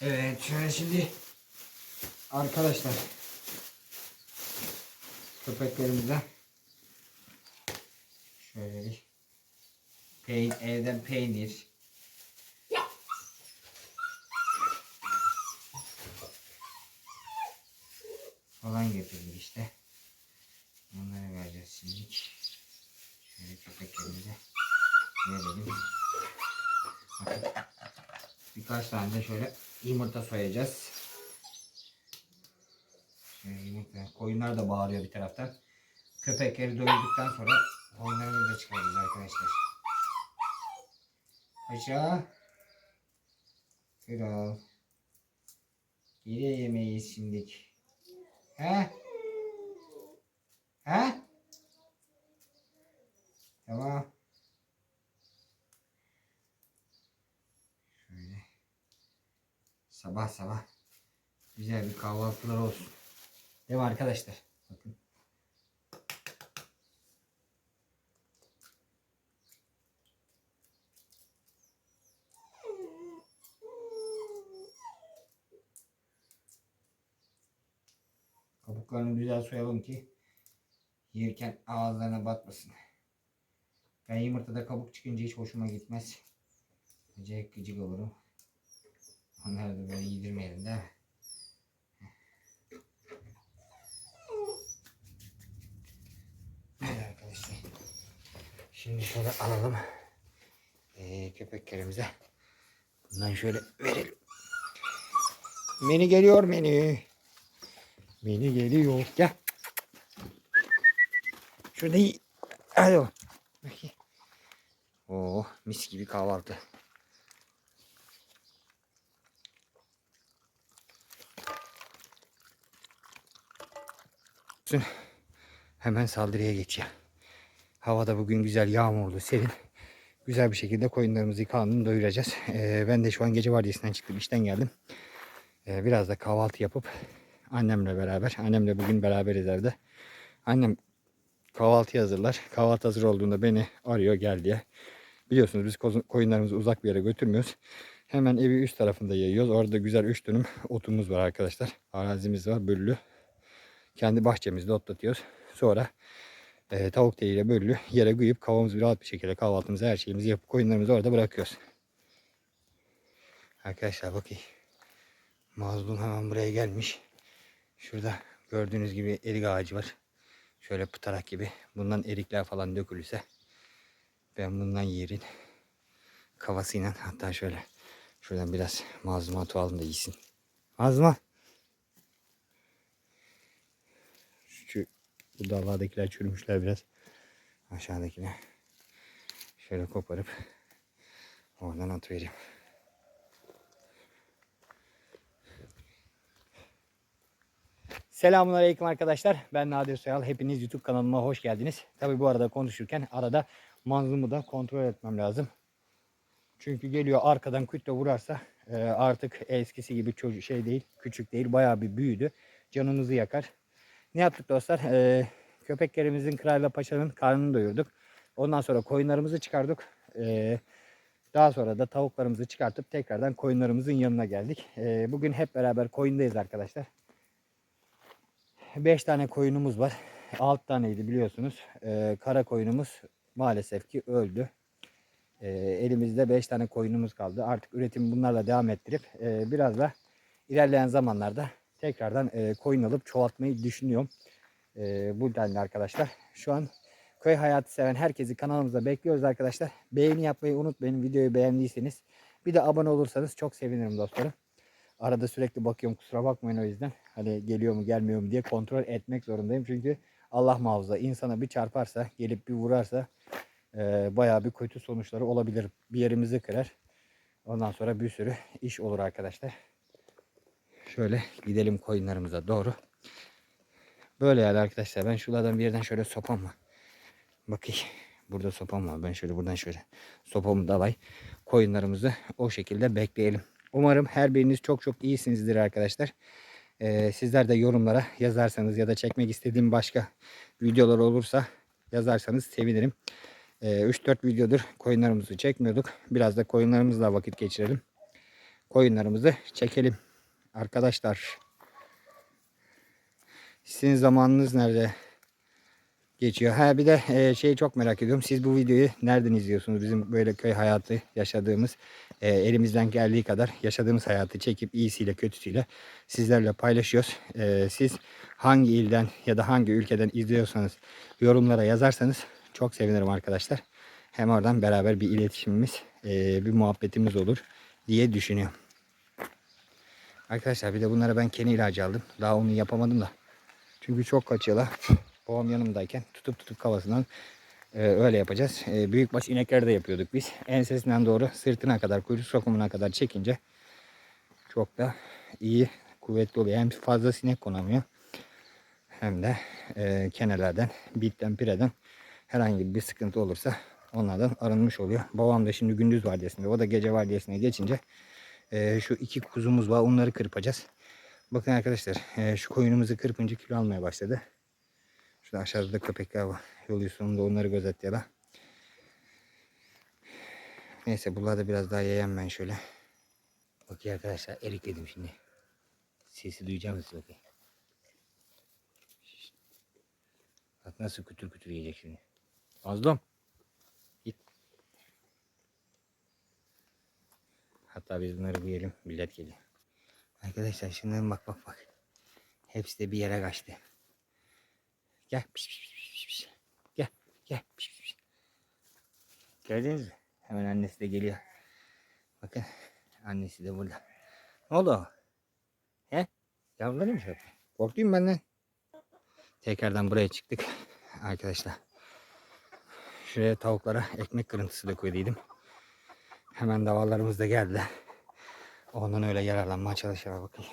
Evet şimdi arkadaşlar köpeklerimize şöyle bir peyn evden peynir falan getirdik işte. Onları vereceğiz şimdi. Şöyle köpeklerimize verelim. Birkaç tane de şöyle yumurta soyacağız. Yumurta. Koyunlar da bağırıyor bir taraftan. Köpekleri doyurduktan sonra onları da çıkaracağız arkadaşlar. Aşağı. Kral. Yine yemeyiz şimdilik. He? He? Tamam. Şöyle. Sabah sabah güzel bir kahvaltılar olsun. Değil mi arkadaşlar? Bakın. Kabuklarını güzel soyalım ki yerken ağızlarına batmasın. Ben yumurtada kabuk çıkınca hiç hoşuma gitmez. Acayip gıcık olurum. Onları da böyle yedirmeyelim mi? Evet arkadaşlar. Şimdi şöyle alalım. Ee, köpeklerimize. Bundan şöyle verelim. Meni geliyor meni. Meni geliyor. Gel. Şurada iyi. Hadi bak. Oh mis gibi kahvaltı. Hemen saldırıya geçiyor. Havada bugün güzel yağmurlu, serin. Güzel bir şekilde koyunlarımızı karnını doyuracağız. Ee, ben de şu an gece vardiyasından çıktım, işten geldim. Ee, biraz da kahvaltı yapıp annemle beraber, annemle bugün beraberiz evde. Annem kahvaltı hazırlar. Kahvaltı hazır olduğunda beni arıyor gel diye. Biliyorsunuz biz koyunlarımızı uzak bir yere götürmüyoruz. Hemen evi üst tarafında yayıyoruz. Orada güzel 3 dönüm otumuz var arkadaşlar. Arazimiz var böllü. Kendi bahçemizde otlatıyoruz. Sonra e, tavuk teliyle böllü yere kıyıp kavamızı rahat bir şekilde kahvaltımızı her şeyimizi yapıp koyunlarımızı orada bırakıyoruz. Arkadaşlar bakayım. Mazlum hemen buraya gelmiş. Şurada gördüğünüz gibi erik ağacı var. Şöyle pıtarak gibi. Bundan erikler falan dökülürse ben bundan yerin kafasıyla hatta şöyle şuradan biraz mazluma atalım da yesin. Mazluma. Şu bu dallardakiler çürümüşler biraz. Aşağıdakiler. Şöyle koparıp oradan atıvereyim. Selamun Aleyküm arkadaşlar. Ben Nadir Soyal. Hepiniz YouTube kanalıma hoş geldiniz. Tabi bu arada konuşurken arada manzumu da kontrol etmem lazım. Çünkü geliyor arkadan kütle vurarsa e, artık eskisi gibi çocuk şey değil, küçük değil, bayağı bir büyüdü. Canınızı yakar. Ne yaptık dostlar? E, köpeklerimizin Kral ve Paşa'nın karnını doyurduk. Ondan sonra koyunlarımızı çıkardık. E, daha sonra da tavuklarımızı çıkartıp tekrardan koyunlarımızın yanına geldik. E, bugün hep beraber koyundayız arkadaşlar. 5 tane koyunumuz var. 6 taneydi biliyorsunuz. Ee, kara koyunumuz maalesef ki öldü. Ee, elimizde 5 tane koyunumuz kaldı. Artık üretimi bunlarla devam ettirip e, biraz da ilerleyen zamanlarda tekrardan e, koyun alıp çoğaltmayı düşünüyorum. E, bu denli arkadaşlar. Şu an köy hayatı seven herkesi kanalımıza bekliyoruz arkadaşlar. Beğeni yapmayı unutmayın. Videoyu beğendiyseniz. Bir de abone olursanız çok sevinirim dostlarım. Arada sürekli bakıyorum kusura bakmayın o yüzden. Hani geliyor mu gelmiyor mu diye kontrol etmek zorundayım. Çünkü Allah muhafaza insana bir çarparsa gelip bir vurarsa e, bayağı bir kötü sonuçları olabilir. Bir yerimizi kırar. Ondan sonra bir sürü iş olur arkadaşlar. Şöyle gidelim koyunlarımıza doğru. Böyle yani arkadaşlar. Ben şuradan bir yerden şöyle sopam var. Bakayım. Burada sopam var. Ben şöyle buradan şöyle sopamı davay. Koyunlarımızı o şekilde bekleyelim. Umarım her biriniz çok çok iyisinizdir arkadaşlar. Ee, sizler de yorumlara yazarsanız ya da çekmek istediğim başka videolar olursa yazarsanız sevinirim. Ee, 3-4 videodur koyunlarımızı çekmiyorduk. Biraz da koyunlarımızla vakit geçirelim. koyunlarımızı çekelim. Arkadaşlar. Sizin zamanınız nerede geçiyor? Ha bir de e, şeyi çok merak ediyorum. Siz bu videoyu nereden izliyorsunuz? Bizim böyle köy hayatı yaşadığımız e, elimizden geldiği kadar yaşadığımız hayatı çekip iyisiyle kötüsüyle sizlerle paylaşıyoruz. E, siz hangi ilden ya da hangi ülkeden izliyorsanız yorumlara yazarsanız çok sevinirim arkadaşlar. Hem oradan beraber bir iletişimimiz, e, bir muhabbetimiz olur diye düşünüyorum. Arkadaşlar bir de bunlara ben kene ilacı aldım. Daha onu yapamadım da. Çünkü çok kaçıyorlar. Babam yanımdayken tutup tutup kafasından e, öyle yapacağız. E, büyükbaş inekleri de yapıyorduk biz. Ensesinden doğru sırtına kadar, kuyruk sokumuna kadar çekince çok da iyi, kuvvetli oluyor. Hem fazla sinek konamıyor. Hem de e, kenelerden, bitten, pireden herhangi bir sıkıntı olursa onlardan arınmış oluyor. Babam da şimdi gündüz vardiyasında, o da gece vardiyasına geçince e, şu iki kuzumuz var, onları kırpacağız. Bakın arkadaşlar, e, şu koyunumuzu kırpınca kilo almaya başladı. Şurada aşağıda da köpekler var. Yol sonunda onları gözetliyorlar. Neyse buralarda biraz daha yayayım ben şöyle. Bakın arkadaşlar erik yedim şimdi. Sesi duyacağım siz bakayım. Bak nasıl kütür kütür yiyecek şimdi. Azdım. Hatta biz bunları bir yiyelim. Millet geliyor. Arkadaşlar şimdi bak bak bak. Hepsi de bir yere kaçtı. Gel. Piş, piş, piş. Gel. Gel. Piş, piş. Gördünüz mü? Hemen annesi de geliyor. Bakın. Annesi de burada. Ne oldu? He? Yavruları mı şey Korktun benden. Tekrardan buraya çıktık. Arkadaşlar. Şuraya tavuklara ekmek kırıntısı da koydum. Hemen davallarımız da geldi. Ondan öyle yararlanmaya çalışıyorlar bakayım.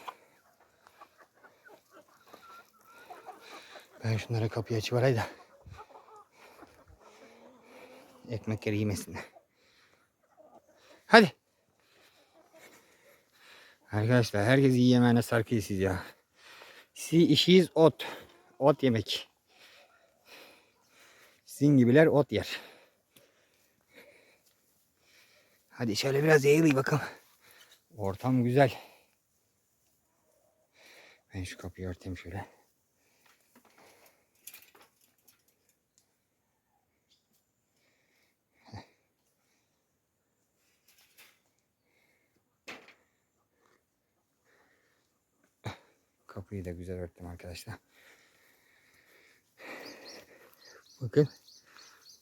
Ben şunlara kapıyı açıverayım da. Ekmekleri yemesinler. Hadi. Arkadaşlar herkes iyi yemeğine sarkıyız siz ya. Siz işiniz ot. Ot yemek. Sizin gibiler ot yer. Hadi şöyle biraz eğilayım bakalım. Ortam güzel. Ben şu kapıyı örteyim şöyle. Kapıyı da güzel örttüm arkadaşlar. Bakın.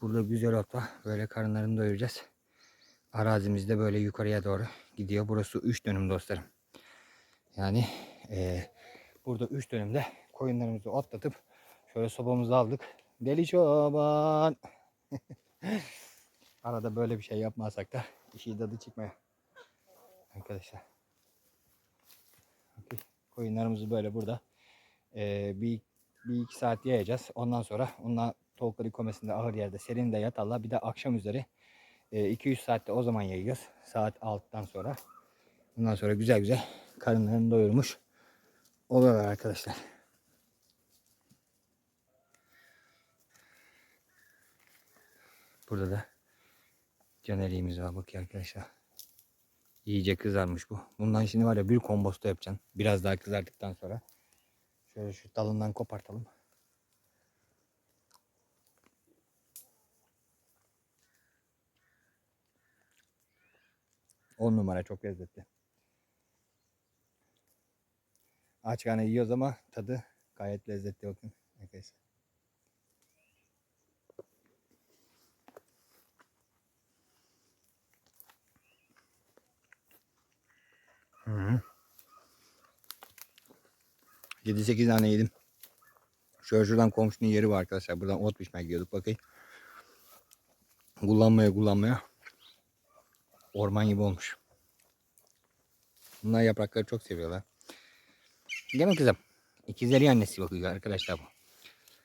Burada güzel ot var. Böyle karınlarını doyuracağız. Arazimiz de böyle yukarıya doğru gidiyor. Burası 3 dönüm dostlarım. Yani eee, burada 3 dönümde koyunlarımızı otlatıp şöyle sobamızı aldık. Deli çoban. Arada böyle bir şey yapmasak da işi tadı çıkmaya. Arkadaşlar. Okey. Koyunlarımızı böyle burada eee, bir, bir iki saat yayacağız. Ondan sonra ondan tavukları komesinde ağır yerde serinde yatarlar. Bir de akşam üzeri 2-3 saatte o zaman yayıyoruz. Saat 6'dan sonra. Bundan sonra güzel güzel karınlarını doyurmuş oluyorlar arkadaşlar. Burada da caneliğimiz var bakıyor arkadaşlar. İyice kızarmış bu. Bundan şimdi var ya bir komposto yapacaksın. Biraz daha kızardıktan sonra. Şöyle şu dalından kopartalım. On numara çok lezzetli. Aç karnı yiyoruz ama tadı gayet lezzetli bakın arkadaşlar. Hı -hı. 7-8 tane yedim. Şöyle şuradan komşunun yeri var arkadaşlar. Buradan ot biçmek gidiyorduk bakayım. Kullanmaya kullanmaya orman gibi olmuş. Bunlar yaprakları çok seviyorlar. Mi kızım? İkizleri annesi bakıyor arkadaşlar bu.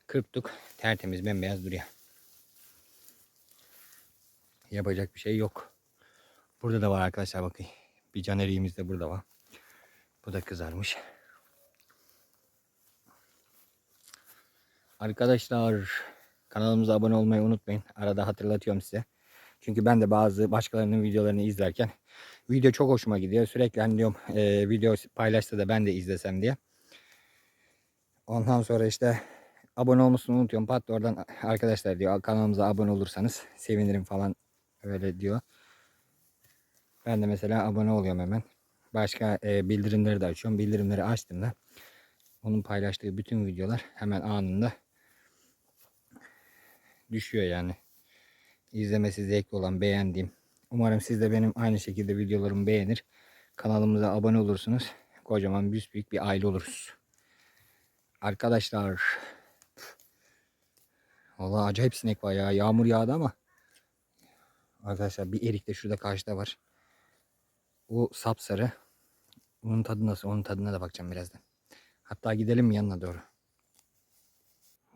Kırptık. Tertemiz bembeyaz duruyor. Yapacak bir şey yok. Burada da var arkadaşlar bakın. Bir caneriğimiz de burada var. Bu da kızarmış. Arkadaşlar kanalımıza abone olmayı unutmayın. Arada hatırlatıyorum size. Çünkü ben de bazı başkalarının videolarını izlerken Video çok hoşuma gidiyor. Sürekli hani diyorum e, video paylaşsa da ben de izlesem diye. Ondan sonra işte abone olmasını unutuyorum. Pat da oradan arkadaşlar diyor kanalımıza abone olursanız sevinirim falan öyle diyor. Ben de mesela abone oluyorum hemen. Başka e, bildirimleri de açıyorum. Bildirimleri açtığımda onun paylaştığı bütün videolar hemen anında düşüyor yani. İzlemesi zevkli olan, beğendiğim. Umarım siz de benim aynı şekilde videolarımı beğenir. Kanalımıza abone olursunuz. Kocaman büyük bir aile oluruz. Arkadaşlar. Valla acayip sinek var ya. Yağmur yağdı ama. Arkadaşlar bir erik de şurada karşıda var. Bu sapsarı. Bunun tadı nasıl? Onun tadına da bakacağım birazdan. Hatta gidelim yanına doğru.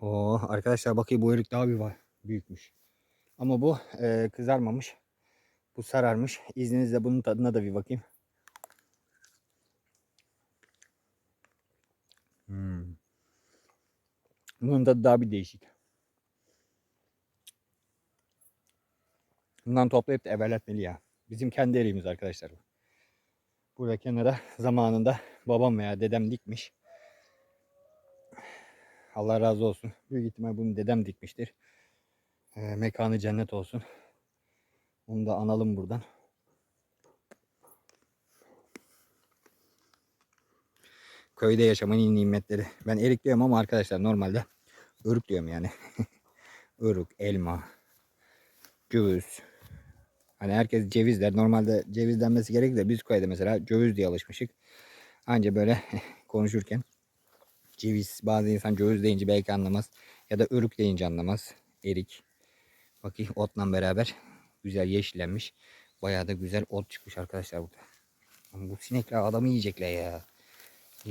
Oo, arkadaşlar bakayım bu erik daha bir var. Büyükmüş. Ama bu e, kızarmamış. Bu sararmış. İzninizle bunun tadına da bir bakayım. Hmm. Bunun tadı daha bir değişik. Bundan toplayıp da evvelletmeli ya. Bizim kendi eriğimiz arkadaşlar. bu. Burada kenara zamanında babam veya dedem dikmiş. Allah razı olsun. Büyük ihtimal bunu dedem dikmiştir. Ee, mekanı cennet olsun. Onu da analım buradan. Köyde yaşamanın nimetleri. Ben erik diyorum ama arkadaşlar normalde ırık diyorum yani. Irık, elma, ceviz. Hani herkes ceviz der. Normalde ceviz denmesi gerekir de biz köyde mesela ceviz diye alışmışık. Anca böyle konuşurken ceviz bazı insan ceviz deyince belki anlamaz. Ya da ırık deyince anlamaz. Erik. Bakayım otla beraber güzel yeşillenmiş. Bayağı da güzel ot çıkmış arkadaşlar burada. Ama bu sinekler adamı yiyecekler ya.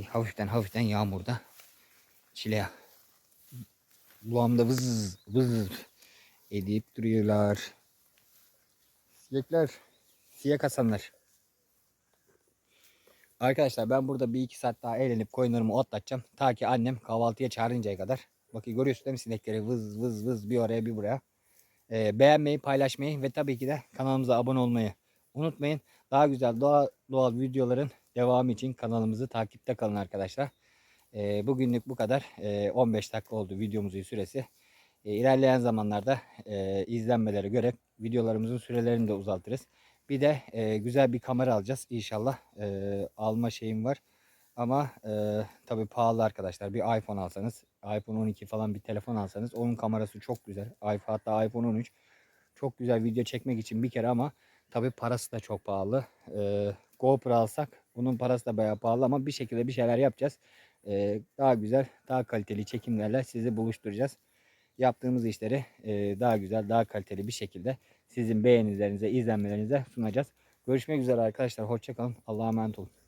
Hafiften hafiften yağmurda çile Kulağımda vız vız edip duruyorlar. Sinekler, siyah kasanlar. Arkadaşlar ben burada bir iki saat daha eğlenip koyunlarımı otlatacağım. Ta ki annem kahvaltıya çağırıncaya kadar. Bakın görüyorsunuz değil mi sinekleri vız vız vız bir oraya bir buraya. Beğenmeyi, paylaşmayı ve tabii ki de kanalımıza abone olmayı unutmayın. Daha güzel doğal, doğal videoların devamı için kanalımızı takipte kalın arkadaşlar. Ee, bugünlük bu kadar. Ee, 15 dakika oldu videomuzun süresi. Ee, ilerleyen zamanlarda e, izlenmelere göre videolarımızın sürelerini de uzaltırız. Bir de e, güzel bir kamera alacağız inşallah. E, alma şeyim var. Ama e, tabii pahalı arkadaşlar. Bir iPhone alsanız, iPhone 12 falan bir telefon alsanız onun kamerası çok güzel. iPhone hatta iPhone 13 çok güzel video çekmek için bir kere ama tabii parası da çok pahalı. E, GoPro alsak bunun parası da bayağı pahalı ama bir şekilde bir şeyler yapacağız. E, daha güzel, daha kaliteli çekimlerle sizi buluşturacağız. Yaptığımız işleri e, daha güzel, daha kaliteli bir şekilde sizin beğenilerinize, izlenmelerinize sunacağız. Görüşmek üzere arkadaşlar. Hoşçakalın. Allah'a emanet olun.